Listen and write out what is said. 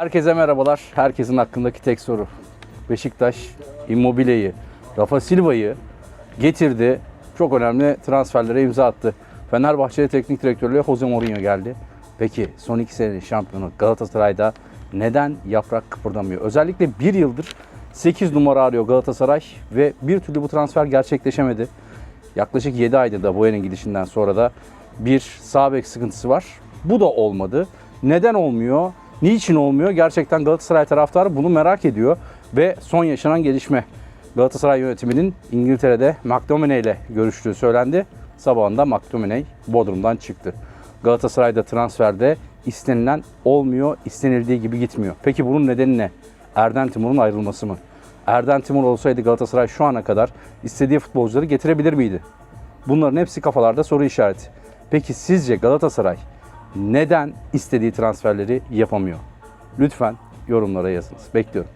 Herkese merhabalar. Herkesin hakkındaki tek soru. Beşiktaş Immobile'yi, Rafa Silva'yı getirdi. Çok önemli transferlere imza attı. Fenerbahçe'de teknik direktörlüğe Jose Mourinho geldi. Peki son iki senenin şampiyonu Galatasaray'da neden yaprak kıpırdamıyor? Özellikle bir yıldır 8 numara arıyor Galatasaray ve bir türlü bu transfer gerçekleşemedi. Yaklaşık 7 aydır da Boyan'ın gidişinden sonra da bir sağ bek sıkıntısı var. Bu da olmadı. Neden olmuyor? Niçin olmuyor? Gerçekten Galatasaray taraftarı bunu merak ediyor. Ve son yaşanan gelişme Galatasaray yönetiminin İngiltere'de McTominay ile görüştüğü söylendi. Sabahında McTominay Bodrum'dan çıktı. Galatasaray'da transferde istenilen olmuyor, istenildiği gibi gitmiyor. Peki bunun nedeni ne? Erden Timur'un ayrılması mı? Erden Timur olsaydı Galatasaray şu ana kadar istediği futbolcuları getirebilir miydi? Bunların hepsi kafalarda soru işareti. Peki sizce Galatasaray neden istediği transferleri yapamıyor? Lütfen yorumlara yazınız. Bekliyorum.